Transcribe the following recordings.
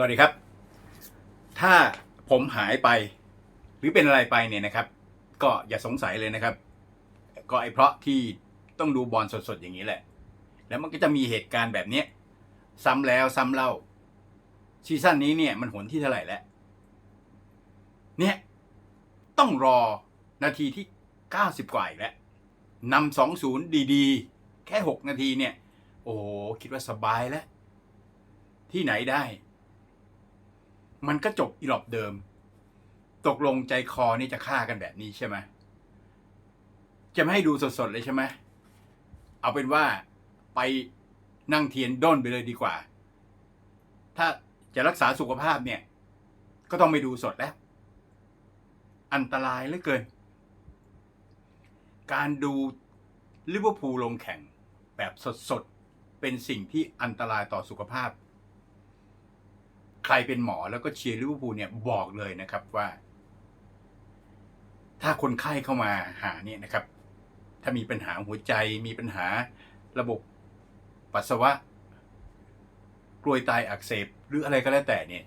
สวัสดีครับ ถ้าผมหายไป หรือเป็นอะไรไปเนี่ยนะครับ ก็อย่าสงสัยเลยนะครับ ก็ไอ้เพราะที่ต้องดูบอลสดๆอย่างนี้แหละ แล้วมันก็จะมีเหตุการณ์แบบเนี้ยซ้ำแล้วซ้ำเล่าซีซั่นนี้เนี่ย มันหนที่เท่าไหร่แล้ว เนี่ย ต้องรอนาทีที่ 90 กว่าอีกแล้วนำสองศูนย์ดีๆ แค่ 6 นาทีเนี่ย โอ้โห คิดว่าสบายแล้ว ที่ไหนได้ มันก็จบอีหลอบเดิม ตกลงใจคอนี่จะฆ่ากันแบบนี้ใช่ไหมจะไม่ให้ดูสดๆเลยใช่ไหมเอาเป็นว่าไปนั่งเทียนด้นไปเลยดีกว่า ถ้าจะรักษาสุขภาพเนี่ย ก็ต้องไปดูสดแล้ว อันตรายเหลือเกิน การดูลิเวอร์พูลลงแข่งแบบสดๆ เป็นสิ่งที่อันตรายต่อสุขภาพ ใครเป็นหมอแล้วก็เชียร์ลิเวอร์พูลเนี่ยบอกเลยนะครับว่า ถ้าคนไข้เข้ามาหาเนี่ยนะครับ ถ้ามีปัญหาหัวใจมีปัญหาระบบปัสสาวะกลวยไตอักเสบหรืออะไรก็แล้วแต่เนี่ย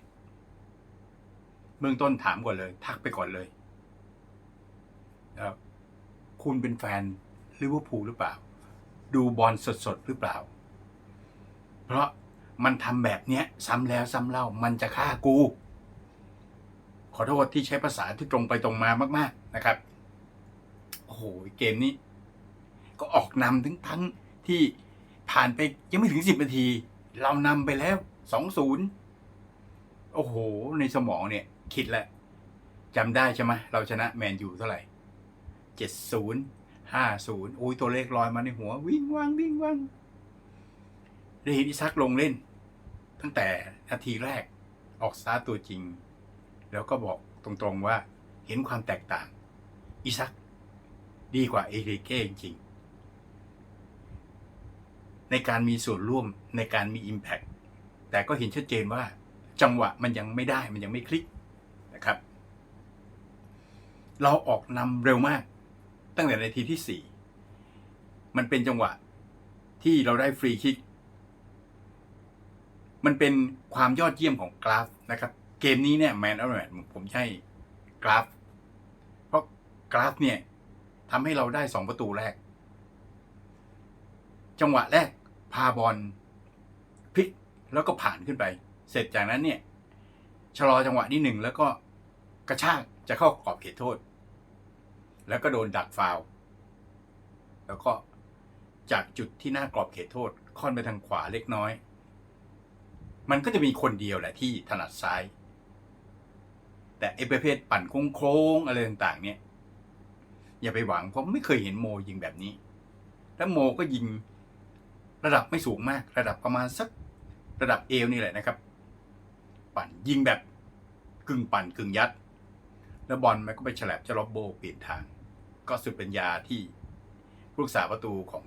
เบื้องต้นถามก่อนเลย ทักไปก่อนเลยนะครับคุณเป็นแฟนลิเวอร์พูลหรือเปล่า ดูบอลสดๆหรือเปล่า เพราะ ทำแบบเนี้ยซ้ำแล้วซ้ำเล่ามันจะฆ่ากู ขอโทษที่ใช้ภาษาที่ตรงไปตรงมามาก ๆนะครับ โอ้โหเกมนี้ ก็ออกนำทั้งทั้งที่ผ่านไปยังไม่ถึงสิบนาที เรานำไปแล้วสองศูนย์โอ้โห ในสมองเนี่ย คิดแล้วจำได้ใช่ไหมเราชนะแมนยูเท่าไหร่เจ็ดศูนย์ห้าศูนย์อุ้ยตัวเลขลอยมาในหัว วิ่งว่างวิ่งว่าง ได้เห็นอิซักลงเล่น ตั้งแต่นาทีแรกออกสตาร์ตัวจริง แล้วก็บอกตรงๆว่าเห็นความแตกต่าง อิซักดีกว่าเอริเก้จริงๆในการมีส่วนร่วมในการมี Impact แต่ก็เห็นชัดเจนว่าจังหวะมันยังไม่ได้มันยังไม่คลิกนะครับ เราออกนำเร็วมาก ตั้งแต่นาทีที่สี่มันเป็นจังหวะที่เราได้ฟรีคิก มันเป็นความยอดเยี่ยมของกราฟนะครับ เกมนี้เนี่ยแมนออร์แมนผมใช่กราฟ เพราะกราฟเนี่ยทำให้เราได้สองประตูแรก จังหวะแรกพาบอลพลิกแล้วก็ผ่านขึ้นไป เสร็จจากนั้นเนี่ยชะลอจังหวะนิดหนึ่งแล้วก็กระชากจะเข้ากรอบเขตโทษ แล้วก็โดนดักฟาวแล้วก็จากจุดที่หน้ากรอบเขตโทษค่อนไปทางขวาเล็กน้อย มันก็จะมีคนเดียวแหละที่ถนัดซ้าย แต่ไอ้ประเภทปั่นโค้งๆอะไรต่างๆ เนี่ย อย่าไปหวังเพราะไม่เคยเห็นโมยิงแบบนี้ แล้วโมก็ยิงระดับไม่สูงมาก ระดับประมาณสักระดับเอวนี่แหละนะครับ ปั่นยิงแบบกึ่งปั่นกึ่งยัด แล้วบอลมันก็ไปฉลับจะล็อบโบเปลี่ยนทาง ก็สุดเป็นยาที่ผู้รักษาประตูของ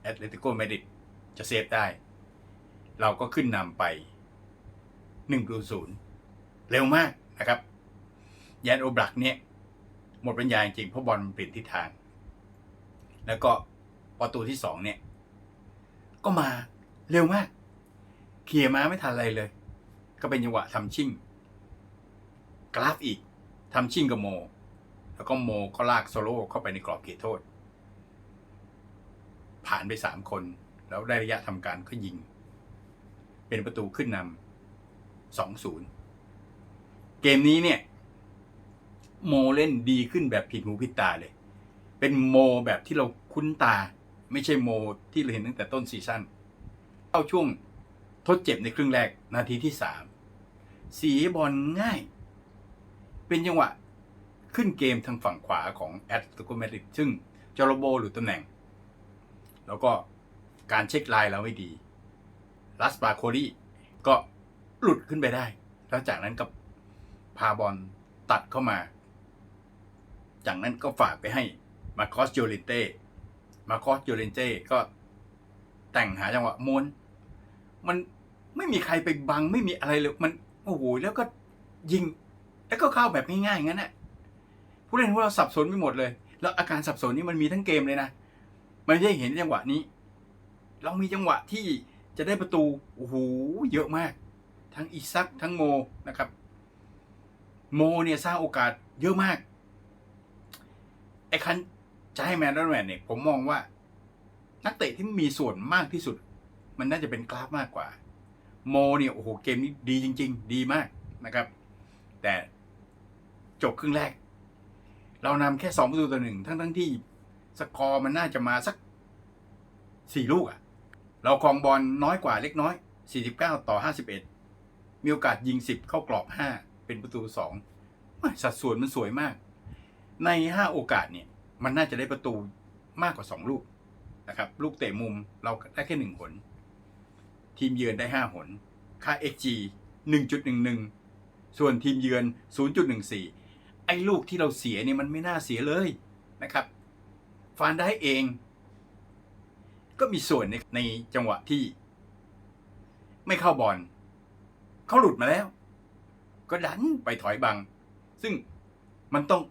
แอตเลติโกเมดริดจะเซฟได้ เราก็ขึ้นนำไป1ประศูนย์เร็วมากนะครับยานโอบลักเนี่ยหมดปัญญาจริงเพราะบอลมันเปลี่ยนทิศทาง แล้วก็ประตูที่สองเนี่ย ก็มาเร็วมากเคลียร์มาไม่ทันอะไรเลย ก็เป็นจังหวะทำชิ่ง กราฟอีกทำชิ่งกับโม แล้วก็โมก็ลากโซโล่เข้าไปในกรอบเขตโทษ ผ่านไปสามคน แล้วได้ระยะทำการก็ยิง เป็นประตูขึ้นนำสองศูนย์เกมนี้เนี่ย โมเล่นดีขึ้นแบบผิดหูผิดตาเลย เป็นโมแบบที่เราคุ้นตา ไม่ใช่โมที่เราเห็นตั้งแต่ต้นซีซั่นเข้าช่วงทดเจ็บในครึ่งแรกนาทีที่สามสีบอลง่าย เป็นจังหวะขึ้นเกมทางฝั่งขวาของแอตติโกมาดริดซึ่งจอร์โบหรือตำแหน่ง แล้วก็การเช็คไลน์เราไม่ดี ลัสปาโคลีก็หลุดขึ้นไปได้ แล้วจากนั้นก็พาบอลตัดเข้ามา จากนั้นก็ฝากไปให้มาคอสโยเลนเต้ มาคอสโยเลนเต้ก็แต่งหาจังหวะม้วนมันไม่มีใครไปบังไม่มีอะไรเลย มันโอ้โหแล้วก็ยิง แล้วก็เข้าแบบง่ายๆงั้นน่ะผู้เล่นของเราสับสนไปหมดเลย แล้วอาการสับสนนี่มันมีทั้งเกมเลยนะ มันไม่ใช่เห็นจังหวะนี้ เรามีจังหวะที่ จะได้ประตูโอ้โหเยอะมาก ทั้งอิซักทั้งโมนะครับ โมเนี่ยสร้างโอกาสเยอะมาก ไอ้คันจะให้แมนดอนแมนเนี่ยผมมองว่า นักเตะที่มีส่วนมากที่สุด มันน่าจะเป็นกราฟมากกว่า โมเนี่ยโอ้โหเกมนี้ดีจริง ๆ ดีมากนะครับ แต่จบครึ่งแรก เรานำแค่สองประตูต่อหนึ่งทั้งทั้งๆที่สกอร์มันน่าจะมาสักสี่ลูกอะ เราครองบอลน้อยกว่าเล็กน้อย 49 ต่อ 51 มีโอกาสยิง 10 เข้ากรอบ 5 เป็นประตู2สัดส่วนมันสวยมาก ใน 5 โอกาสเนี่ย มันน่าจะได้ประตูมากกว่า 2 ลูกนะครับ ลูกเตะมุมเราได้แค่ 1 หน ทีมเยือนได้ 5 หน ค่า xg 1.11 ส่วนทีมเยือน 0.14 ไอ้ลูกที่เราเสียเนี่ยมันไม่น่าเสียเลยนะครับ ฟานได้เอง ก็มีส่วนในในจังหวะที่ ไม่เข้าบอลเขาหลุดมาแล้ว ก็ดันไปถอยบัง ซึ่งมันต้อง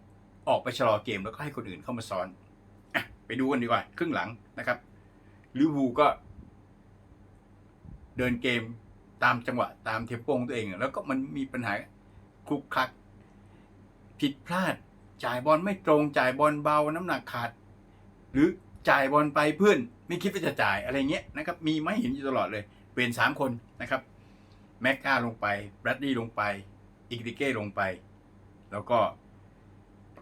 ออกไปชะลอเกมแล้วก็ให้คนอื่นเข้ามาซ้อนอไปดูกันดีกว่า ครึ่งหลังนะครับลิเวอร์พูลก็ เดินเกมตามจังหวะ ตามเทมโปของตัวเอง แล้วก็มันมีปัญหาคลุกคลัก ผิดพลาด จ่ายบอลไม่ตรง จ่ายบอลเบาน้ำหนักขาด หรือจ่ายบอลไปเพื่อน ไม่คิดว่าจะจ่ายอะไรเงี้ยนะครับมีไม่เห็นอยู่ตลอดเลยเปลี่ยนสามคนนะครับแม็กกาลงไปแบรดดี้ลงไปอิกดิเก้ลงไป แล้วก็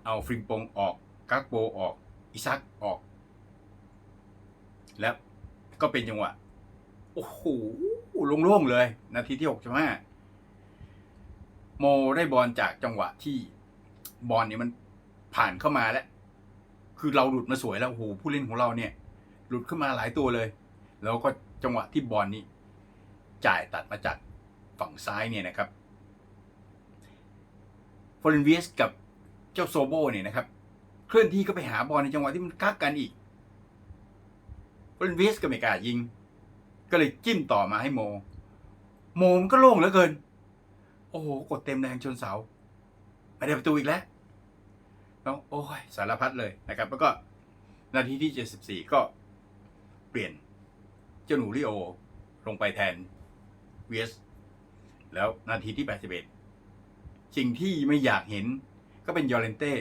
เอาฟริมปงออกกักโบออกอิซักออก แล้วก็เป็นจังหวะโอ้โหโล่งเลย นาทีที่หกใช่ไหมโมได้บอลจากจังหวะที่บอลเนี่ยมันผ่านเข้ามาแล้ว คือเราหลุดมาสวยแล้วโอ้โหผู้เล่นของเราเนี่ย หลุดขึ้นมาหลายตัวเลย แล้วก็จังหวะที่บอลนี้ จ่ายตัดมาจากฝั่งซ้ายเนี่ยนะครับฟอร์นเวียสกับเจ้าโซโบเนี่ยนะครับ เคลื่อนที่ก็ไปหาบอลในจังหวะที่มันกักกันอีกฟอร์นเวียสก็ไม่กล้ายิง ก็เลยจิ้มต่อมาให้โม โมมันก็โล่งเหลือเกิน โอ้โห กดเต็มแรงชนเสา ไม่ได้ประตูอีกแล้วแล้วโอ้ยสารพัดเลยนะครับ แล้วก็นาทีที่ 74 ก็ ปลี่ยนเจ้าหนูริโอลงไปแทนเวสแล้วนาทีที่ 81 สิ่งที่ไม่อยากเห็นก็เป็นยอร์เรนเต้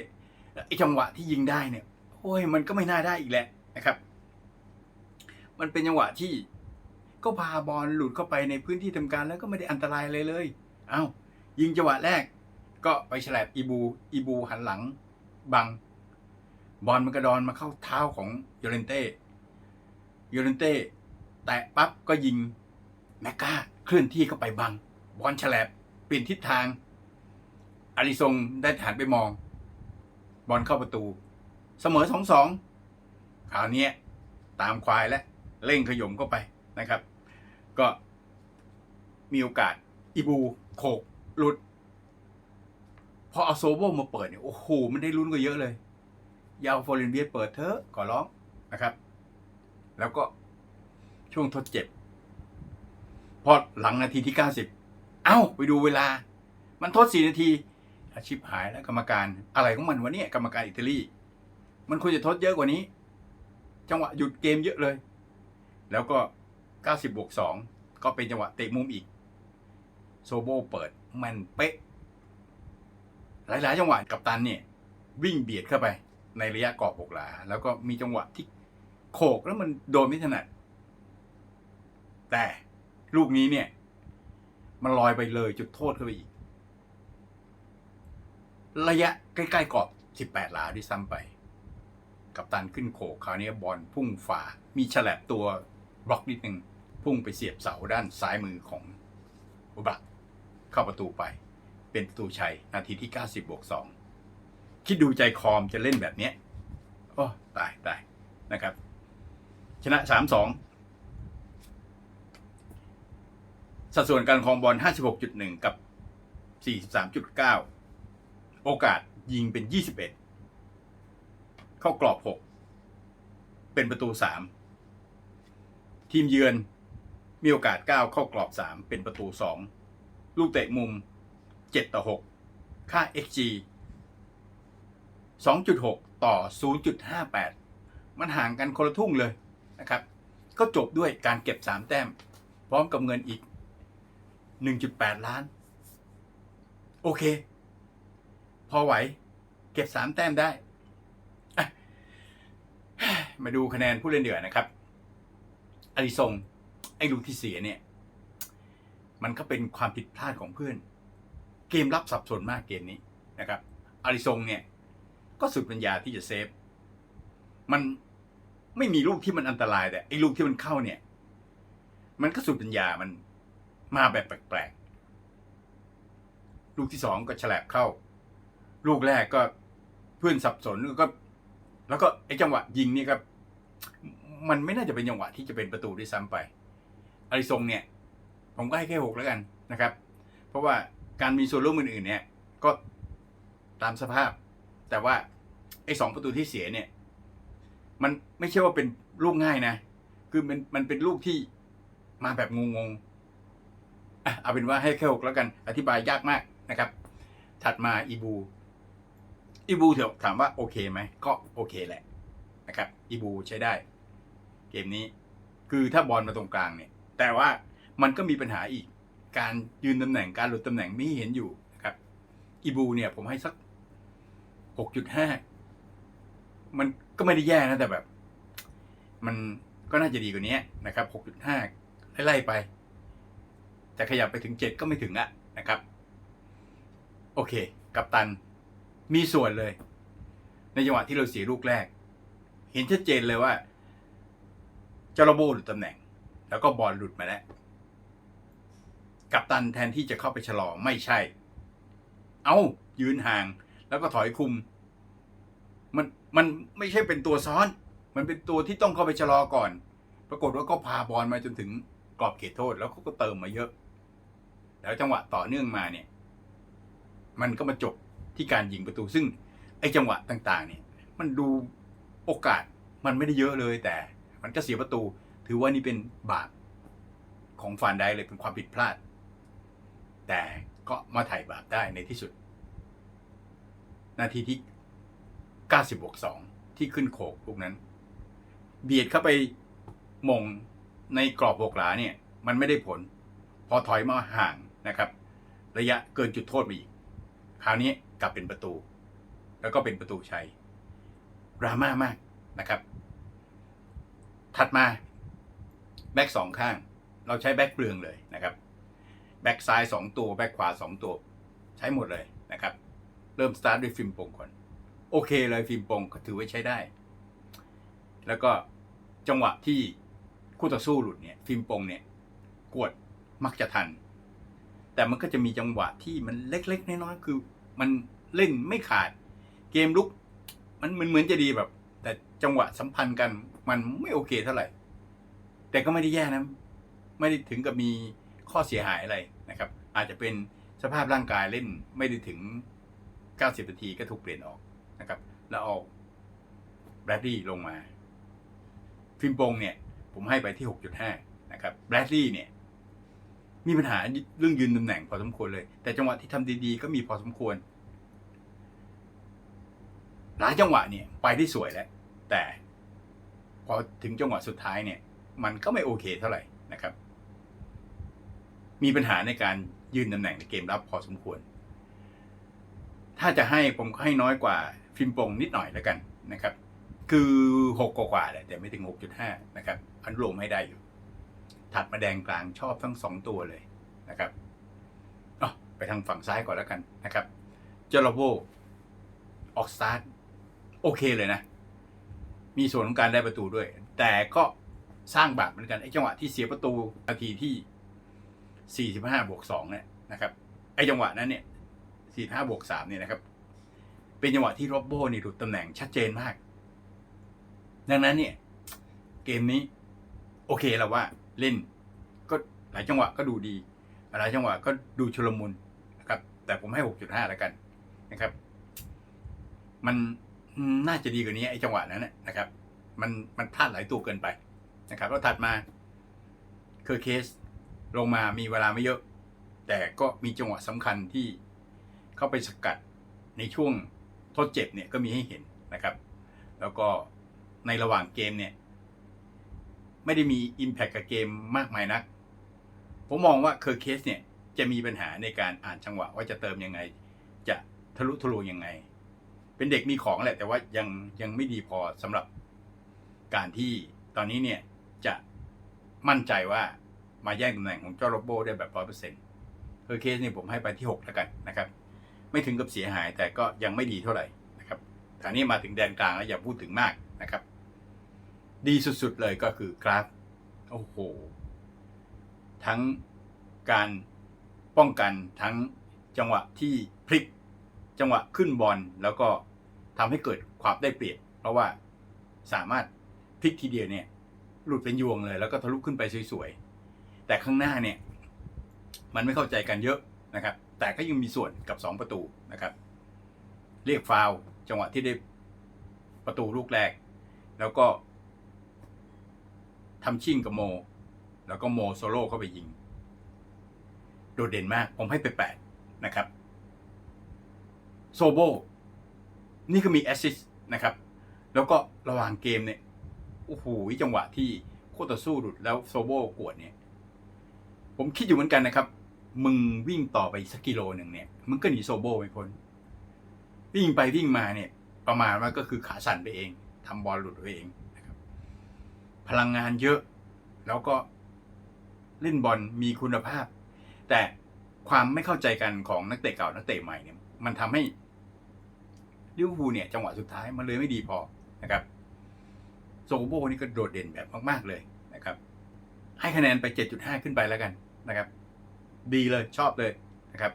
ไอจังหวะที่ยิงได้เนี่ย โอ้ยมันก็ไม่น่าได้อีกแหละนะครับ มันเป็นจังหวะที่ก็พาบอลหลุดเข้าไปในพื้นที่ทำการแล้วก็ไม่ได้อันตรายอะไรเลย เอา้า ยิงจังหวะแรก ก็ไปฉลบอีบู อีบูหันหลังบัง บอลมันกระดอนมาเข้าเท้าของยอร์เรนเต้ ยอร์เรนเต้แตะปั๊บก็ยิงแมกกาเคลื่อนที่เข้าไปบัง บอลฉลบเปลี่ยนทิศทางอาริซงได้ฐานไปมอง บอลเข้าประตู เสมอสองสองคราวนี้ตามควายและเร่งขย่มเข้าไปนะครับ ก็มีโอกาสอีบูโขกหลุด พอเอาโซโบมาเปิดเนี่ยโอ้โหมันได้ลุ้นกว่าเยอะเลยยาวฟอร์เรนเบียเปิดเถอะขอร้องนะครับ แล้วก็ช่วงทดเจ็บ พอหลังนาทีที่90เอ้า ไปดูเวลา มันทดสี่นาที อาชิบหายแล้วกรรมการอะไรของมันวะเนี่ยกรรมการอิตาลี มันควรจะทดเยอะกว่านี้ จังหวะหยุดเกมเยอะเลย แล้วก็90บวก2ก็เป็นจังหวะเตะมุมอีก โซโบเปิดมันเป๊ะ หลาย ๆ จังหวะกับตันเนี่ยวิ่งเบียดเข้าไปในระยะกรอบหกหลา แล้วก็มีจังหวะที่ โขกแล้วมันโดนไม่ถนัด แต่ลูกนี้เนี่ย มันลอยไปเลยจุดโทษเข้าไปอีก ระยะใกล้ๆกรอบ 18 หลาด้วยซ้ำไป กับตันขึ้นโขกคราวนี้บอลพุ่งฝ่า มีฉลับตัวบล็อกนิดนึง พุ่งไปเสียบเสาด้านซ้ายมือของอุบักเข้าประตูไป เป็นประตูชัย นาทีที่ 90บวก2คิดดูใจคอมจะเล่นแบบเนี้ยโอ้ตายตายนะครับ ชนะ3-2สัดส่วนการครองบอล 56.1 กับ 43.9 โอกาสยิงเป็น 21 เข้ากรอบ 6 เป็นประตู 3 ทีมเยือนมีโอกาส 9 เข้ากรอบ 3 เป็นประตู 2 ลูกเตะมุม 7 ต่อ 6 ค่า xg 2.6 ต่อ 0.58 มันห่างกันคนละทุ่งเลย นะครับ ก็จบด้วยการเก็บ 3 แต้ม พร้อมกับเงินอีกหนึ่งจุดแปดล้าน โอเค พอไหว เก็บสามแต้มได้ มาดูคะแนนผู้เล่นเดือนะครับอาริซงไอ้ลูกที่เสียเนี่ย มันก็เป็นความผิดพลาดของเพื่อน เกมรับสับสนมากเกมนี้นะครับอาริซงเนี่ย ก็สุดปัญญาที่จะเซฟ มัน ไม่มีลูกที่มันอันตรายแต่ไอ้ลูกที่มันเข้าเนี่ย มันก็สุดปัญญามันมาแบบแปลกๆลูกที่สองก็ฉลับเข้า ลูกแรกก็เพื่อนสับสนก็ แล้วก็ไอ้จังหวะยิงนี่ครับ มันไม่น่าจะเป็นจังหวะที่จะเป็นประตูด้วยซ้ำไปอริซงเนี่ย ผมก็ให้แค่หกแล้วกันนะครับ เพราะว่าการมีส่วนร่วมอื่นๆเนี่ย ก็ตามสภาพ แต่ว่าไอ้สองประตูที่เสียเนี่ย มันไม่ใช่ว่าเป็นลูกง่ายนะ คือมันมันเป็นลูกที่มาแบบงงๆอเอาเป็นว่าให้แค่หกแล้วกัน อธิบายยากมากนะครับ ถัดมาอีบู อีบูเถอะถามว่าโอเคไหม ก็โอเคแหละนะครับ อีบูใช้ได้ เกมนี้ คือถ้าบอลมาตรงกลางเนี่ย แต่ว่ามันก็มีปัญหาอีก การยืนตำแหน่ง การหลุดตำแหน่งไม่เห็นอยู่นะครับ อีบูเนี่ยผมให้สักหกจุดห้า มัน ก็ไม่ได้แย่นะแต่แบบ มันก็น่าจะดีกว่านี้นะครับ6.5ไล่ไปแต่ขยับไปถึง7ก็ไม่ถึงอะนะครับ โอเค กัปตันมีส่วนเลย ในจังหวะที่เราเสียลูกแรก เห็นชัดเจนเลยว่าจาระโบหลุดตำแหน่ง แล้วก็บอลหลุดมาแล้ว กัปตันแทนที่จะเข้าไปชะลองไม่ใช่ เอายืนห่าง แล้วก็ถอยคุม มัน มันไม่ใช่เป็นตัวซ้อน มันเป็นตัวที่ต้องเข้าไปชะลอก่อน ปรากฏว่าก็พาบอลมาจนถึงกรอบเขตโทษแล้วเขาก็เติมมาเยอะ แล้วจังหวะต่อเนื่องมาเนี่ย มันก็มาจบที่การยิงประตูซึ่ง ไอ้จังหวะต่าง ๆ เนี่ย มันดูโอกาสมันไม่ได้เยอะเลย แต่มันก็เสียประตู ถือว่านี่เป็นบาปของฟานได้เลยเป็นความผิดพลาด แต่ก็มาไถ่บาปได้ในที่สุด นาทีที่ 90บวก2ที่ขึ้นโขกลูกนั้น เบียดเข้าไปมงในกรอบหกหลาเนี่ย มันไม่ได้ผล พอถอยมาห่างนะครับ ระยะเกินจุดโทษมาอีก คราวนี้กลับเป็นประตู แล้วก็เป็นประตูชัยดราม่ามากนะครับ ถัดมา แบ็กสองข้าง เราใช้แบ็กเปลืองเลยนะครับ แบ็กซ้ายสองตัว แบ็กขวาสองตัว ใช้หมดเลยนะครับ เริ่มสตาร์ทด้วยฟิล์มโป่งก่อน โอเคเลยฟิล์มปงก็ถือว่าใช้ได้ แล้วก็จังหวะที่คู่ต่อสู้หลุดเนี่ยฟิล์มปงเนี่ยกวดมักจะทัน แต่มันก็จะมีจังหวะที่มันเล็กๆน้อยๆคือ มันเล่นไม่ขาด เกมลุก มันเหมือนเหมือนจะดีแบบ แต่จังหวะสัมพันธ์กันมันไม่โอเคเท่าไหร่ แต่ก็ไม่ได้แย่นะ ไม่ได้ถึงกับมีข้อเสียหายอะไรนะครับ อาจจะเป็นสภาพร่างกายเล่นไม่ได้ถึง 90นาทีก็ถูกเปลี่ยนออก นะครับ แล้วเอาแบรดดี้ลงมา ฟิล์มปงเนี่ย ผมให้ไปที่ 6.5 นะครับแบรดดี้เนี่ย มีปัญหาเรื่องยืนตำแหน่งพอสมควรเลย แต่จังหวะที่ทำดีๆ ก็มีพอสมควร หลายจังหวะเนี่ยไปได้สวยแล้ว แต่พอถึงจังหวะสุดท้ายเนี่ย มันก็ไม่โอเคเท่าไหร่นะครับ มีปัญหาในการยืนตำแหน่งในเกมรับพอสมควร ถ้าจะให้ผมก็ให้น้อยกว่า ฟิล์มโปงนิดหน่อยแล้วกันนะครับ คือหกกว่าๆแหละแต่ไม่ถึงหกจุดห้านะครับ อันุโลมให้ได้อยู่ ถัดมาแดงกลางชอบทั้งสองตัวเลยนะครับอ๋อไปทางฝั่งซ้ายก่อนแล้วกันนะครับเจอร์โบออกสตาร์ทโอเคเลยนะ มีส่วนของการได้ประตูด้วย แต่ก็สร้างบาปเหมือนกัน ไอ้จังหวะที่เสียประตูนาทีที่ 45บวก2เนี่ยนะครับ ไอ้จังหวะนั้นเนี่ย 45บวก3เนี่ยนะครับ เป็นจังหวะที่โรบโบนี่หลุดตำแหน่งชัดเจนมาก ดังนั้นเนี่ย เกมนี้ โอเคแล้วว่าเล่น ก็หลายจังหวะก็ดูดี หลายจังหวะก็ดูชุลมุนนะครับ แต่ผมให้ 6.5 แล้วกันนะครับ มันน่าจะดีกว่านี้ไอ้จังหวะนั้นนะครับ มันมันพลาดหลายตัวเกินไปนะครับ แล้วถัดมาเคอร์เคสลงมามีเวลาไม่เยอะ แต่ก็มีจังหวะสำคัญที่เข้าไปสกัดในช่วง ทดเจ็บเนี่ยก็มีให้เห็นนะครับ แล้วก็ในระหว่างเกมเนี่ย ไม่ได้มี Impact กับเกมมากมายนัก ผมมองว่าเคอร์เคสเนี่ยจะมีปัญหาในการอ่านจังหวะว่าจะเติมยังไง จะทะลุทะลวงยังไง เป็นเด็กมีของแหละแต่ว่ายังยังไม่ดีพอสำหรับการที่ตอนนี้เนี่ยจะมั่นใจว่ามาแย่งตำแหน่งของเจ้าโรโบได้แบบร้อยเปอร์เซ็นต์เคออเคสนี่ผมให้ไปที่หกแล้วกันนะครับ ไม่ถึงกับเสียหาย แต่ก็ยังไม่ดีเท่าไหร่นะครับคราวนี้มาถึงแดนกลางแล้วอย่าพูดถึงมากนะครับ ดีสุดๆเลยก็คือกราฟโอ้โห ทั้งการป้องกันทั้งจังหวะที่พลิก จังหวะขึ้นบอลแล้วก็ทำให้เกิดความได้เปรียบ เพราะว่าสามารถพลิกทีเดียวเนี่ยหลุดเป็นยวงเลย แล้วก็ทะลุขึ้นไปสวยๆ แต่ข้างหน้าเนี่ย มันไม่เข้าใจกันเยอะนะครับ แต่ก็ยังมีส่วนกับ 2 ประตูนะครับ เรียกฟาวจังหวะที่ได้ประตูลูกแรก แล้วก็ทำชิ่งกับโม แล้วก็โมโซโล่เข้าไปยิง โดดเด่นมากผมให้ไปแปดนะครับ โซโบ นี่ก็มีแอสซิสต์นะครับ แล้วก็ระหว่างเกมเนี่ยโอ้โหจังหวะที่โคตรสู้หลุดแล้วโซโบกวดเนี่ย ผมคิดอยู่เหมือนกันนะครับ มึงวิ่งต่อไปสักกิโลหนึ่งเนี่ยมึงก็หนีโซโบไม่พ้นวิ่งไปวิ่งมาเนี่ย ประมาณว่าก็คือขาสั่นไปเองทำบอลหลุดไปเองนะครับ พลังงานเยอะ แล้วก็เล่นบอลมีคุณภาพ แต่ความไม่เข้าใจกันของนักเตะเก่านักเตะใหม่เนี่ย มันทำให้ลิเวอร์พูลเนี่ยจังหวะสุดท้ายมันเลยไม่ดีพอนะครับโซโบนี่ก็โดดเด่นแบบมาก ๆ เลยนะครับ ให้คะแนนไป 7.5 ขึ้นไปแล้วกันนะครับ ดีเลยชอบเลยนะครับ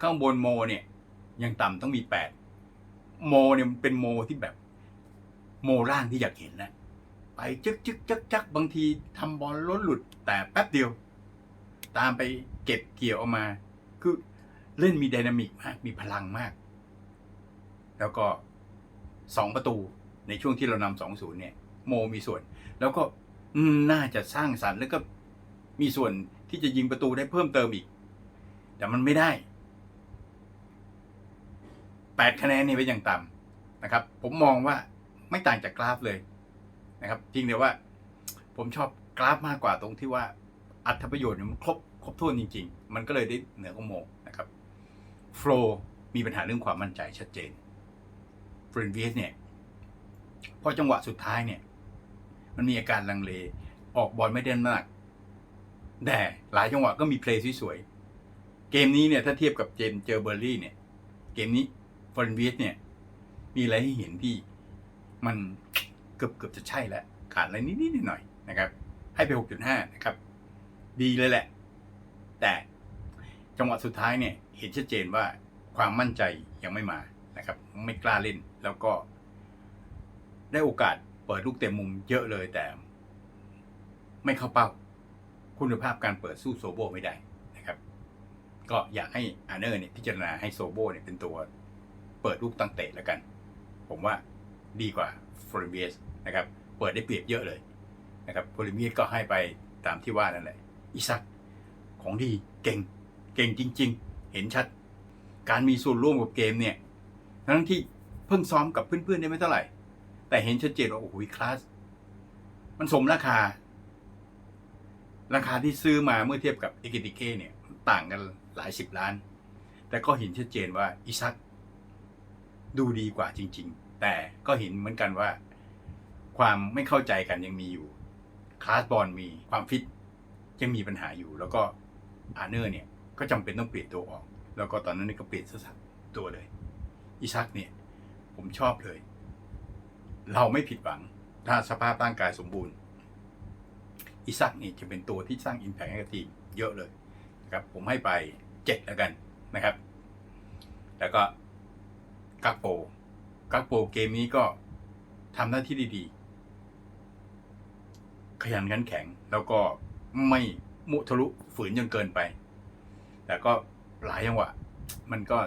ข้างบนโมเนี่ยยังต่ำต้องมี8โมเนี่ยมันเป็นโมที่แบบ โมร่างที่อยากเห็นนะไปจึกจึกจักจักบางทีทำบอลล้นหลุดแต่แป๊บเดียว ตามไปเก็บเกี่ยวออกมา คือเล่นมีไดนามิกมากมีพลังมาก แล้วก็สองประตูในช่วงที่เรานำสองศูนย์เนี่ย โมมีส่วน แล้วก็น่าจะสร้างสรรค์แล้วก็มีส่วน ที่จะยิงประตูได้เพิ่มเติมอีก แต่มันไม่ได้แปดคะแนนนี่เป็นอย่างต่ำนะครับ ผมมองว่าไม่ต่างจากกราฟเลยนะครับจริงเดียวว่า ผมชอบกราฟมากกว่าตรงที่ว่าอัตประโยชน์เนี่ยมันครบครบถ้วนจริง ๆ มันก็เลยได้เหนือกโมงนะครับโฟลมีปัญหาเรื่องความมั่นใจชัดเจนฟรินเวีสเนี่ยพอจังหวะสุดท้ายเนี่ย มันมีอาการลังเล ออกบอลไม่เด่นมาก แต่หลายจังหวะก็มีเพลย์สวยๆเกมนี้เนี่ยถ้าเทียบกับเจมเจอเบอร์ลี่เนี่ย เกมนี้ฟรนวีสเนี่ย มีอะไรให้เห็นที่มันเกือบเกือบจะใช่แล้ว ขาดอะไรนิดๆหน่อยๆนะครับ ให้ไป 6.5 นะครับ ดีเลยแหละ แต่จังหวะสุดท้ายเนี่ย เห็นชัดเจนว่าความมั่นใจยังไม่มานะครับ ไม่กล้าเล่นแล้วก็ ได้โอกาสเปิดลูกเต็มมุมเยอะเลยแต่ ไม่เข้าเป้า คุณภาพการเปิดสู้โซโบไม่ได้นะครับ ก็อยากให้อาร์เนอร์เนี่ยพิจารณาให้โซโบเนี่ยเป็นตัวเปิดลูกตั้งเตะแล้วกัน ผมว่าดีกว่าฟลอริเบียสนะครับ เปิดได้เปรียบเยอะเลยนะครับฟลอริเบียสก็ให้ไปตามที่ว่านั่นแหละอิซักของดีเก่งเก่งจริง ๆ เห็นชัด การมีส่วนร่วมกับเกมเนี่ยทั้งที่เพิ่งซ้อมกับเพื่อนๆได้ไม่เท่าไหร่ แต่เห็นชัดเจนว่าโอ้โหคลาส มันสมราคา ราคาที่ซื้อมาเมื่อเทียบกับเอกิติเกเนี่ยต่างกันหลายสิบล้าน แต่ก็เห็นชัดเจนว่าอิซักดูดีกว่าจริง ๆ แต่ก็เห็นเหมือนกันว่า ความไม่เข้าใจกันยังมีอยู่คลาสบอลมีความฟิตยังมีปัญหาอยู่ แล้วก็อาร์เนอร์เนี่ยก็จำเป็นต้องเปลี่ยนตัวออก แล้วก็ตอนนั้นก็เปลี่ยนสักตัวเลยอิซักเนี่ยผมชอบเลย เราไม่ผิดหวังถ้าสภาพร่างกายสมบูรณ์ อิซักนี่จะเป็นตัวที่สร้างอิมแพคให้กับทีมเยอะเลยนะครับผมให้ไปเจ็ดแล้วกันนะครับ แล้วก็กักโปกักโปเกมนี้ก็ทำหน้าที่ดีๆ ขยันขันแข็งแล้วก็ไม่มุทะลุฝืนจนเกินไป แต่ก็หลายจังหวะมันก็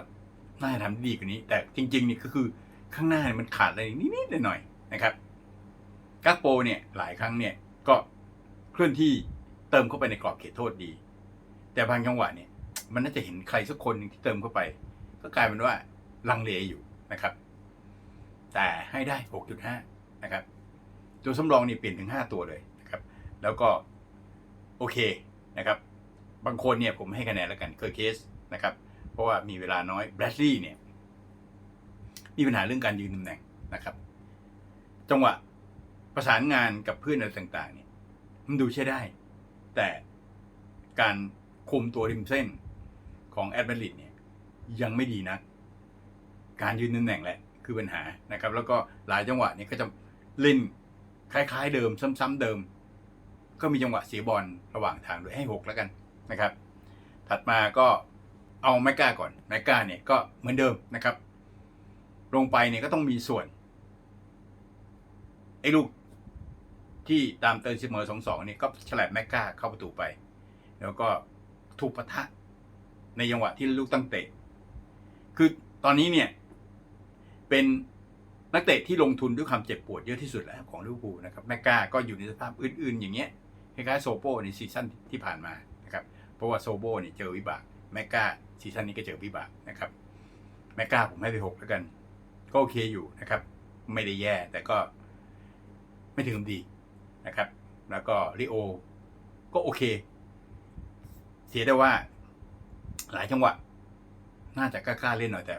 น่าจะทำดีกว่านี้ แต่จริงๆนี่ก็คือข้างหน้ามันขาดอะไรนิดๆหน่อยๆนะครับกักโปเนี่ยหลายครั้งเนี่ยก็ เคลื่อนที่เติมเข้าไปในกรอบเขตโทษดี แต่บางจังหวะเนี่ย มันน่าจะเห็นใครสักคนหนึ่งที่เติมเข้าไป ก็กลายเป็นว่าลังเลอยู่นะครับ แต่ให้ได้ 6.5 นะครับ ตัวสำรองนี่เปลี่ยนถึง 5 ตัวเลยนะครับ แล้วก็โอเคนะครับ บางคนเนี่ยผมให้คะแนนแล้วกันเคอร์เคสนะครับ เพราะว่ามีเวลาน้อยแบรดลีย์เนี่ย มีปัญหาเรื่องการยืนตำแหน่งนะครับ จังหวะประสานงานกับเพื่อนอะไรต่างๆเนี่ย มันดูใช้ได้ แต่การคุมตัวริมเส้นของแอดเบลิดเนี่ยยังไม่ดีนะการยืนตำแหน่งแหละคือปัญหานะครับ แล้วก็หลายจังหวะเนี่ยก็จะเล่นคล้าย ๆ เดิมซ้ำๆเดิม ก็มีจังหวะเสียบอลระหว่างทางโดยให้หกแล้วกันนะครับ ถัดมาก็เอาแมกกาก่อนแมกกาเนี่ยก็เหมือนเดิมนะครับ ลงไปเนี่ยก็ต้องมีส่วนไอ้ลูก ที่ตามเติมเสมอสองสองเนี่ยก็ฉลับแมกกาเข้าประตูไป แล้วก็ถูกปะทะในจังหวะที่ลูกตั้งเตะ คือตอนนี้เนี่ย เป็นนักเตะที่ลงทุนด้วยความเจ็บปวดเยอะที่สุดแล้วของลิเวอร์พูลนะครับแมกกาก็อยู่ในสภาพอื่นๆ อย่างเงี้ยคล้ายๆโซโบในซีซั่นที่ผ่านมานะครับเพราะว่าโซโบเนี่ยเจอวิบากแมกกาซีซั่นนี้ก็เจอวิบากนะครับแมกกาผมให้ไปหกแล้วกัน ก็โอเคอยู่นะครับ ไม่ได้แย่แต่ก็ไม่ถึงกับดี นะครับ แล้วก็ริโอ ก็โอเค เสียได้ว่า หลายจังหวะ น่าจะกล้าๆเล่นหน่อยแต่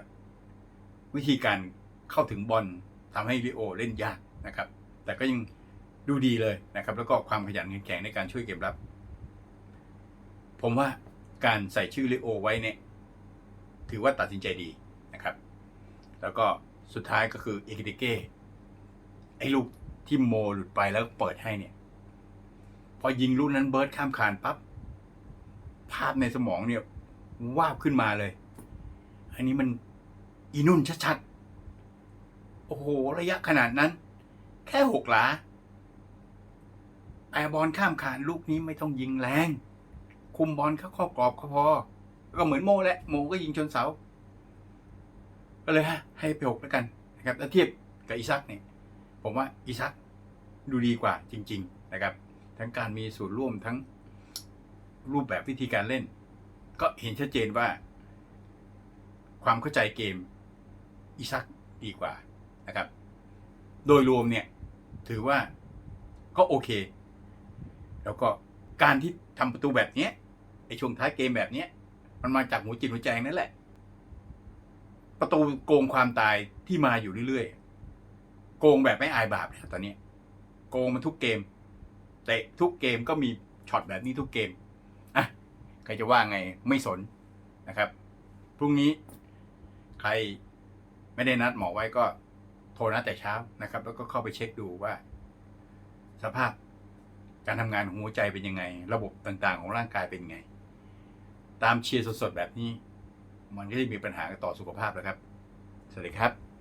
วิธีการเข้าถึงบอลทำให้ริโอเล่นยากนะครับ แต่ก็ยังดูดีเลยนะครับ แล้วก็ความขยันขันแข็งในการช่วยเก็บรับ ผมว่าการใส่ชื่อริโอไว้เนี่ย ถือว่าตัดสินใจดีนะครับ แล้วก็สุดท้ายก็คือเอกิเดเก้ไอ้ลูก ที่โมหลุดไปแล้วเปิดให้เนี่ย พอยิงลูกนั้นเบิร์ดข้ามคานปั๊บภาพในสมองเนี่ยวาบขึ้นมาเลย อันนี้มันอีนุ่นชัดๆ โอ้โห ระยะขนาดนั้น แค่หกหลาไอบอลข้ามคานลูกนี้ไม่ต้องยิงแรง คุมบอลเข้าข้อกรอบก็พอ ก็เหมือนโมแหละ โมก็ยิงชนเสา ก็เลยฮะ ให้ไปหกแล้วกันนะครับถ้าเทียบกับอีซักเนี่ย ผมว่าอีซักดูดีกว่าจริง ๆ นะครับ ทั้งการมีส่วนร่วมทั้งรูปแบบวิธีการเล่น ก็เห็นชัดเจนว่า ความเข้าใจเกมอีซักดีกว่านะครับ โดยรวมเนี่ย ถือว่าก็โอเค แล้วก็การที่ทำประตูแบบนี้ไอช่วงท้ายเกมแบบนี้มันมาจากหัวจิตหัวใจนั่นแหละ ประตูโกงความตายที่มาอยู่เรื่อยๆ โกงแบบไม่อายบาปแล้วตอนนี้โกงมันทุกเกมเตะทุกเกมก็มีช็อตแบบนี้ทุกเกมอะใครจะว่าไงไม่สนนะครับ พรุ่งนี้ใครไม่ได้นัดหมอไว้ก็โทรนัดแต่เช้านะครับ แล้วก็เข้าไปเช็คดูว่า สภาพการทำงานของหัวใจเป็นยังไง ระบบต่างๆ ของร่างกายเป็นไง ตามเชียร์สดๆแบบนี้ มันก็จะมีปัญหาต่อสุขภาพแล้วครับ สวัสดีครับ